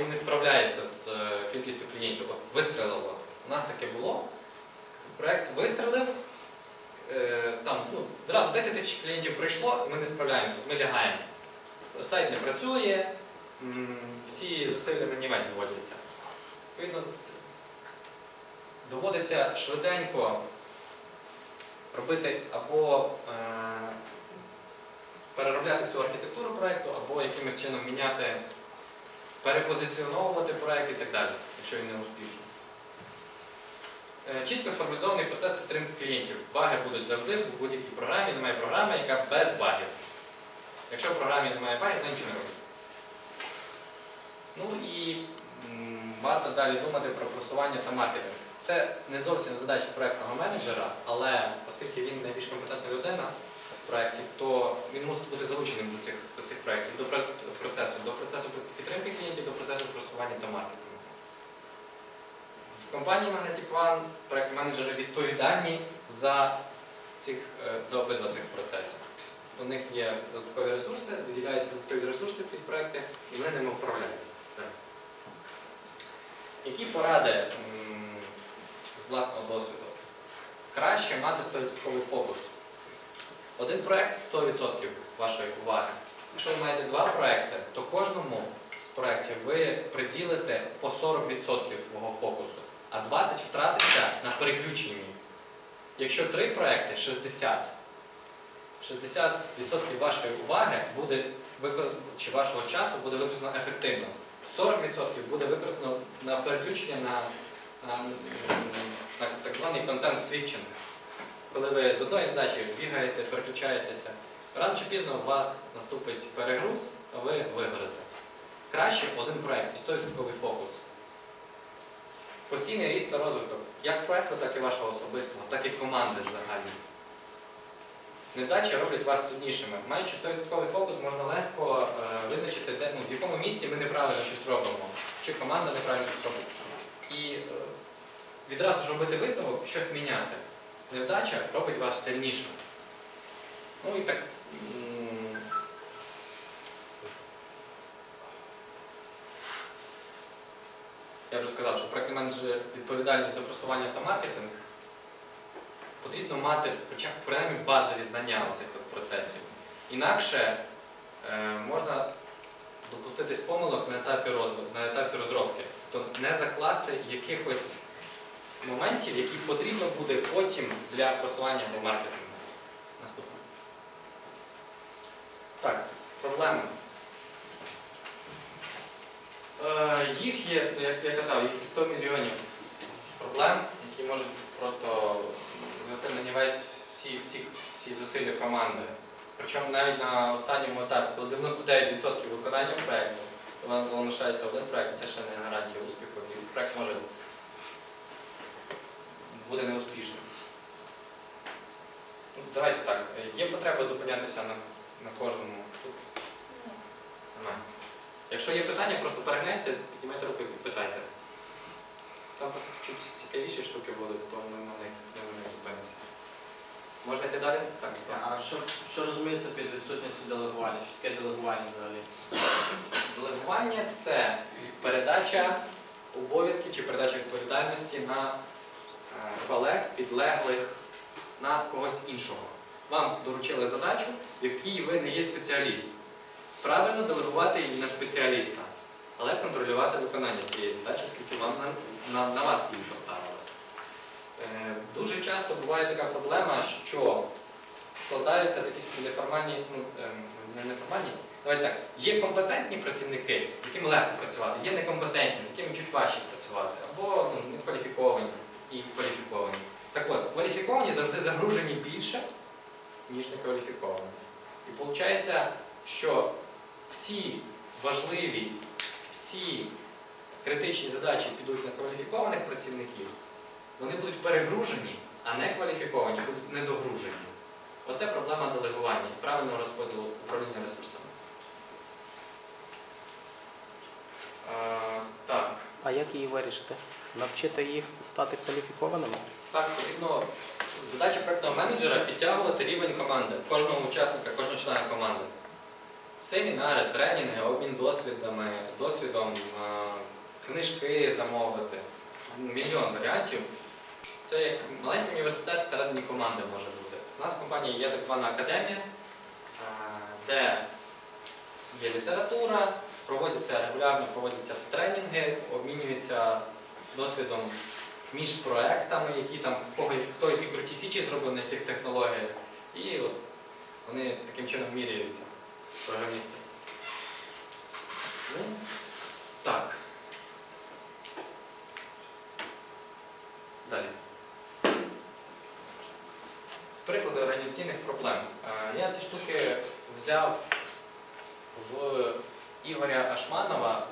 він не справляється з е, кількістю клієнтів. От вистрелило. У нас таке було. Проект вистрелив. е, Там, ну, зразу 10 тисяч клієнтів прийшло, ми не справляємося, ми лягаємо. Сайт не працює, всі зусилля на німець зводяться. Відповідно, доводиться швиденько робити або е, переробляти всю архітектуру проєкту, або якимось чином міняти, перепозиціоновувати проєкт і так далі, якщо він не успішний. Е, Чітко сформалізований процес підтримки клієнтів. Баги будуть завжди в будь-якій програмі, немає програми, яка без багів. Якщо в програмі немає багів, вона нічого не робить. Ну і варто далі думати про просування та маркетинг. Це не зовсім задача проєктного менеджера, але оскільки він найбільш компетентна людина в проєкті, то він мусить бути залученим до цих, до цих проєктів, до процесу, до процесу підтримки клієнтів, до процесу просування та маркетингу. В компанії Magnetic One проєктні менеджери відповідальні за, цих, е, за обидва цих процесів. У них є додаткові ресурси, виділяються додаткові ресурси під проекти, і вони ними управляють. Які поради з власного досвіду? Краще мати 100% фокус. Один проєкт 100% вашої уваги. Якщо ви маєте два проекти, то кожному з проєктів ви приділите по 40% свого фокусу, а 20% втратиться на переключенні. Якщо три проекти 60%. 60% вашої уваги буде чи вашого часу буде використано ефективно. 40% буде використано на переключення на, на, на так званий контент-світчинг. Коли ви з одної задачі бігаєте, переключаєтеся, рано чи пізно у вас наступить перегруз, а ви вигорите. Краще один проєкт і 100% фокус. Постійний ріст та розвиток як проєкту, так і вашого особистого, так і команди загальної. Невдачі роблять вас сильнішими. Маючи 100% фокус, можна легко е, визначити, де, ну, в якому місці ми неправильно щось робимо, чи команда неправильно щось робить. І е, відразу ж робити висновок, щось міняти. Невдача робить вас сильнішим. Ну і так. Я вже сказав, що проєктні менеджери відповідальні за просування та маркетинг потрібно мати хоча б принаймні базові знання у цих процесів. Інакше е, можна допуститись помилок на етапі, розв- на етапі розробки. Тобто не закласти якихось моментів, які потрібно буде потім для просування або маркетингу. Наступне. Так, проблеми. Е, їх є, ну, як я казав, їх є 100 мільйонів проблем, які можуть просто звести на нівець всі, всі, всі зусилля команди. Причому навіть на останньому етапі, коли 99% виконання проєкту, у вас залишається один проєкт, це ще не гарантія успіху, і проєкт може буде неуспішним. Ну, Давайте так, є потреба зупинятися на, на кожному. Немає. Якщо є питання, просто перегляньте, піднімайте руку і питайте. Там чуть цікавіші штуки будуть, то ми на них на них зупинимося. Можна йти далі? Так, будь ласка. А що, що розуміється під відсутністю делегування? Що таке делегування взагалі? Делегування це передача обов'язків чи передача відповідальності на колег, підлеглих, на когось іншого. Вам доручили задачу, в якій ви не є спеціаліст. Правильно делегувати її на спеціаліста, але контролювати виконання цієї задачі, оскільки вам на, на, на вас її поставили. Е, Дуже часто буває така проблема, що складаються такі неформальні, ну, ем, не неформальні, давайте так, є компетентні працівники, з якими легко працювати, є некомпетентні, з якими чуть важче працювати, або ну, некваліфіковані і кваліфіковані. Так от, кваліфіковані завжди загружені більше, ніж некваліфіковані. І виходить, що всі важливі, всі критичні задачі підуть на кваліфікованих працівників, вони будуть перегружені, а не кваліфіковані будуть недогружені. Оце проблема делегування і правильного розподілу управління ресурсами. Е, так, А як її вирішити? Навчити їх стати кваліфікованими? так, потрібно задача проектного менеджера підтягувати рівень команди, кожного учасника, кожного члена команди. Семінари, тренінги, обмін досвідами, досвідом, е, книжки замовити. Мільйон варіантів. Це як маленький університет всередині команди може бути. У нас в компанії є так звана академія, е, де є література, проводяться регулярно проводяться тренінги, обмінюються досвідом між проектами, які там хто які круті фічі зробив на яких технологіях. І от вони таким чином міряються, програмісти. Ну, так. Далі. Приклади організаційних проблем. Е, Я ці штуки взяв в Ігоря Ашманова.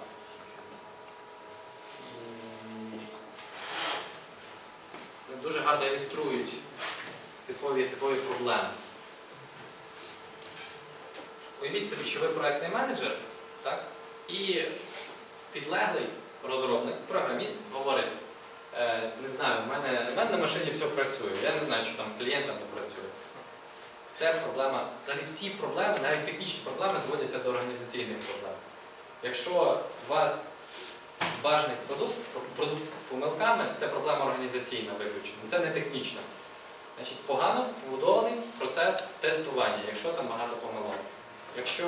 Дуже гарно ілюструють типові, типові проблеми. Уявіть собі, що ви проектний менеджер, так? і підлеглий розробник, програміст говорить, е, не знаю, в мене, в мене на машині все працює, я не знаю, що там клієнтам не працює. Це проблема, взагалі всі проблеми, навіть технічні проблеми зводяться до організаційних проблем. Якщо у вас важний продукт, продукт з помилками, це проблема організаційна виключно, це не технічна. Значить, погано побудований процес тестування, якщо там багато помилок. Якщо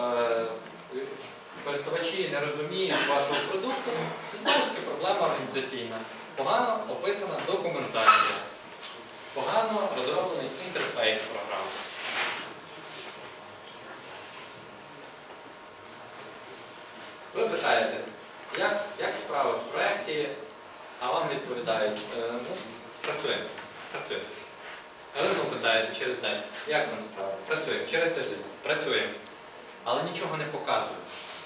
е, користувачі не розуміють вашого продукту, це знову ж таки проблема організаційна. Погано описана документація, погано розроблений інтерфейс програми. Ви питаєте, як, як справи в проєкті, а вам відповідають, «Е, ну, працюємо, працюємо. А ви знову питаєте через день, як там справи? Працюємо, через тиждень, працюємо. Але нічого не показують.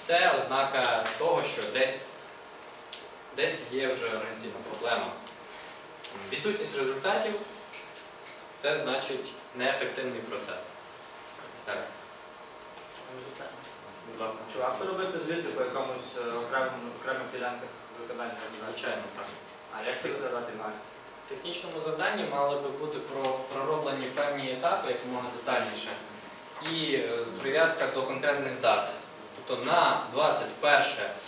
Це ознака того, що десь, десь є вже організаційна проблема. Відсутність результатів це значить неефективний процес. Так, будь ласка. Чи варто робити звіти по якомусь е, окремому окремих ділянках виконання? Звичайно, так. А як це викладати має? В технічному завданні мали би бути про- пророблені певні етапи якомога детальніше і е, прив'язка до конкретних дат. Тобто на 21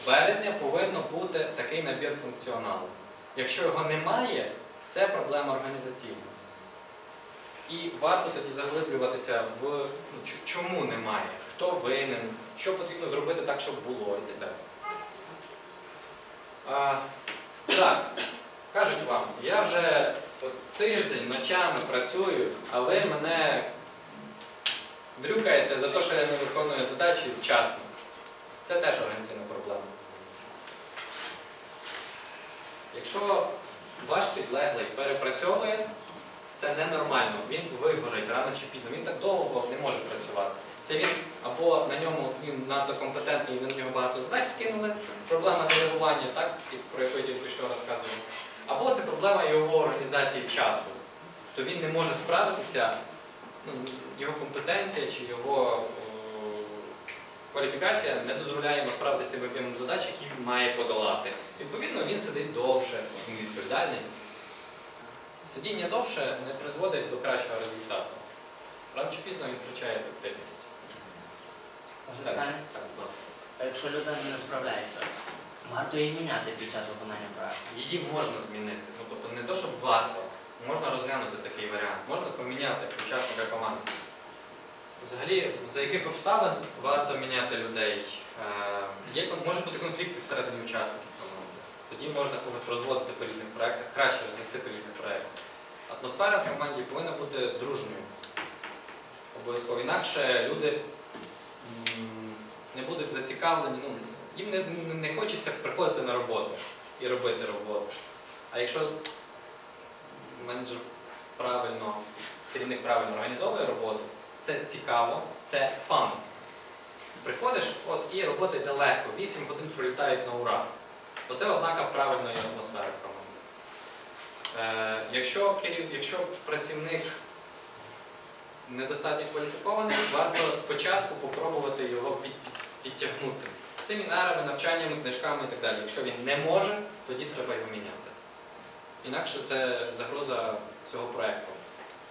березня повинно бути такий набір функціоналу. Якщо його немає, це проблема організаційна. І варто тоді заглиблюватися в ну, чому немає, хто винен, що потрібно зробити так, щоб було і так так, кажуть вам, я вже тиждень ночами працюю, а ви мене дрюкаєте за те, що я не виконую задачі вчасно. Це теж організаційна проблема. Якщо ваш підлеглий перепрацьовує, це ненормально. Він вигорить рано чи пізно. Він так довго не може працювати. Це він або на ньому він надто компетентний, ви на нього багато задач скинули, проблема делегування, так, про яку я тільки що розказував. Або це проблема його організації часу. То він не може справитися, ну, його компетенція чи його кваліфікація не дозволяє йому справитися тим об'ємом задач, які він має подолати. Відповідно, він сидить довше, він відповідальний. Сидіння довше не призводить до кращого результату. Рано чи пізно він втрачає ефективність. Так, так, будь ласка. А якщо людина не справляється, варто її міняти під час виконання проекту. Її можна змінити. Ну, тобто не то, щоб варто. Можна розглянути такий варіант. Можна поміняти учасника команди. Взагалі, за яких обставин варто міняти людей? Е, Є, може бути конфлікти всередині учасників. Тоді можна когось розводити по різних проєктах, краще розвести по різних проєктах. Атмосфера в команді повинна бути дружньою. Обов'язково. Інакше люди не будуть зацікавлені, ну, їм не, не- хочеться приходити на роботу і робити роботу. А якщо менеджер правильно, керівник правильно організовує роботу, це цікаво, це фан. Приходиш от, і робота йде легко, 8 годин пролітають на ура. Оце ознака правильної атмосфери в команді. Е, якщо, якщо працівник недостатньо кваліфікований, варто спочатку попробувати його під, під- підтягнути семінарами, навчаннями, книжками і так далі. Якщо він не може, тоді треба його міняти. Інакше це загроза цього проєкту.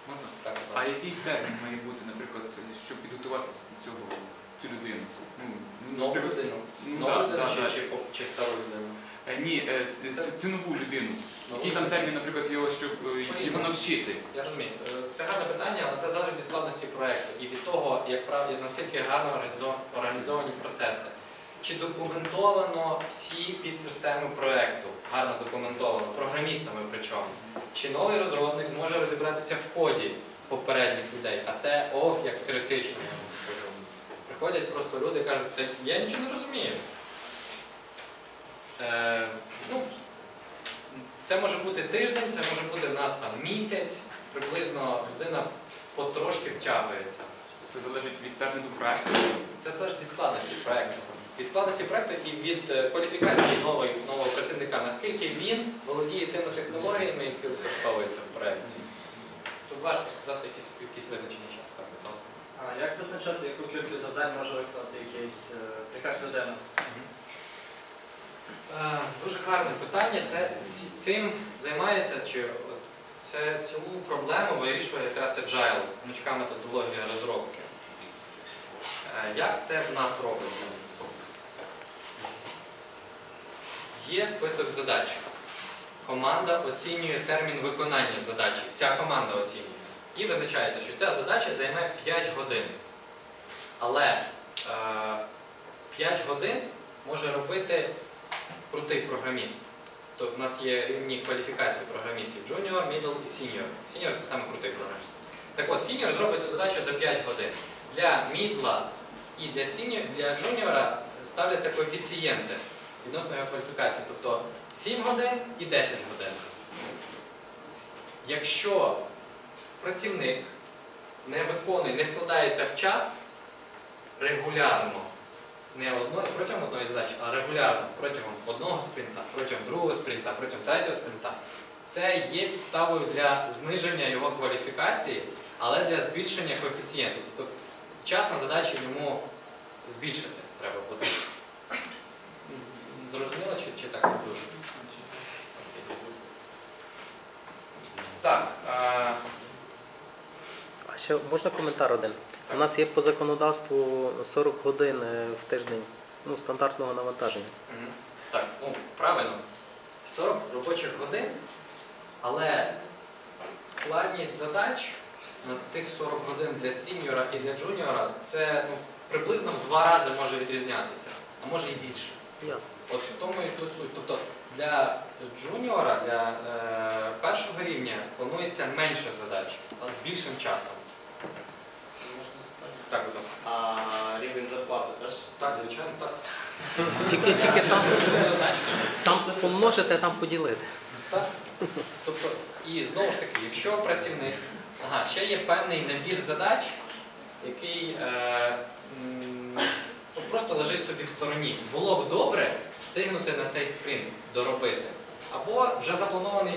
Можна? Так, А який термін має бути, наприклад, щоб підготувати цього, цю людину? Ну, Нову людину. Ну, Нову людину чи, чи, чи стару людину? Е, ні, е, цінову людину. Який там термін, наприклад, його, щоб е, його навчити? Я розумію. Це гарне питання, але це залежить від складності проєкту і від того, як правді, наскільки гарно організовані процеси. Чи документовано всі підсистеми проєкту, гарно документовано, програмістами причому. Чи новий розробник зможе розібратися в коді попередніх людей, а це ох, як критично, я вам скажу. Приходять просто люди і кажуть, я нічого не розумію. Е, ну, це може бути тиждень, це може бути в нас там місяць, приблизно людина потрошки втягується. Це залежить від терміну проекту. Це залежить від складності проєкту. Від складності проєкту і від е, кваліфікації нової, нового працівника, наскільки він володіє тими технологіями, які використовуються в проєкті. Тут важко сказати якісь, якісь визначені час. Так, будь ласка. А як визначати, яку кількість завдань може виконати якийсь, е, якась людина? Е, Дуже гарне питання. Це цим займається чи от, це цілу проблему вирішує якраз Agile, гнучка методологія розробки. Е, Як це в нас робиться? Є список задач. Команда оцінює термін виконання задачі. Вся команда оцінює. І визначається, що ця задача займе 5 годин. Але е, 5 годин може робити крутий програміст. То в нас є рівні кваліфікації програмістів junior, middle і senior. Senior це саме крутий програміст. Так от, senior зробить цю задачу за 5 годин. Для мідла і для senior, для junior ставляться коефіцієнти відносно його кваліфікації. Тобто 7 годин і 10 годин. Якщо працівник не виконує, не вкладається в час регулярно, не одно, протягом одної задачі, а регулярно протягом одного спринта, протягом другого спринта, протягом третього спринта. Це є підставою для зниження його кваліфікації, але для збільшення коефіцієнту. Тобто час на задачі йому збільшити треба буде. Зрозуміло, чи, чи так дуже? Так, а, А ще можна коментар один? У нас є по законодавству 40 годин е, в тиждень ну, стандартного навантаження. Мгм. Так, ну правильно. 40 робочих годин, але складність задач на тих 40 годин для сіньора і для джуніора це ну, приблизно в два рази може відрізнятися, а може і більше. Ясно. От в тому і ту суть. Тобто для джуніора, для е, першого рівня планується менше задач, а з більшим часом. Так, будь ласка. А рівень зарплати теж? Так, звичайно, так. Тільки, тільки там, там помножити, а там поділити. Так. Тобто, і знову ж таки, якщо працівник, ага, ще є певний набір задач, який е, м, просто лежить собі в стороні. Було б добре встигнути на цей спринт доробити. Або вже запланований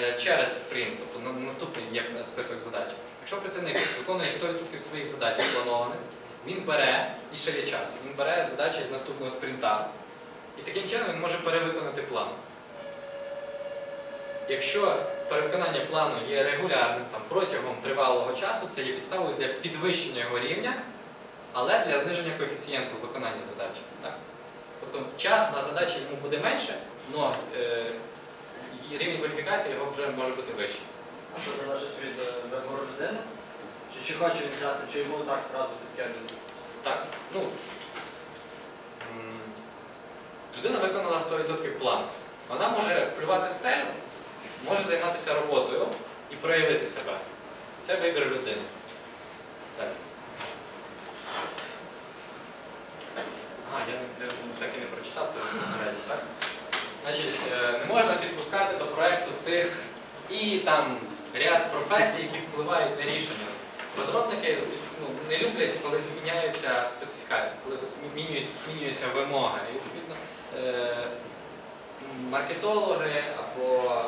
е, через спринт, тобто на наступний є список задач. Якщо працівник виконує 100% своїх задач запланованих, він бере, і ще є час, він бере задачі з наступного спринта. І таким чином він може перевиконати план. Якщо перевиконання плану є регулярним там, протягом тривалого часу, це є підставою для підвищення його рівня, але для зниження коефіцієнту виконання задачі. Так? Тобто час на задачі йому буде менше, але рівень кваліфікації його вже може бути вищий. А це залежить від е, вибору людини? Чи, чи хоче він взяти, чи йому так зразу підкидати? Так? Ну, людина виконала 100% план. Вона може плювати стелю, може займатися роботою і проявити себе. Це вибір людини. Так. Ага, я так і не прочитав то попередньо, так? Значить, е, не можна підпускати до проекту цих і там ряд професій, які впливають на рішення. Розробники ну, не люблять, коли зміняються специфікації, коли змінюються, змінюються вимоги. І відповідно е, маркетологи або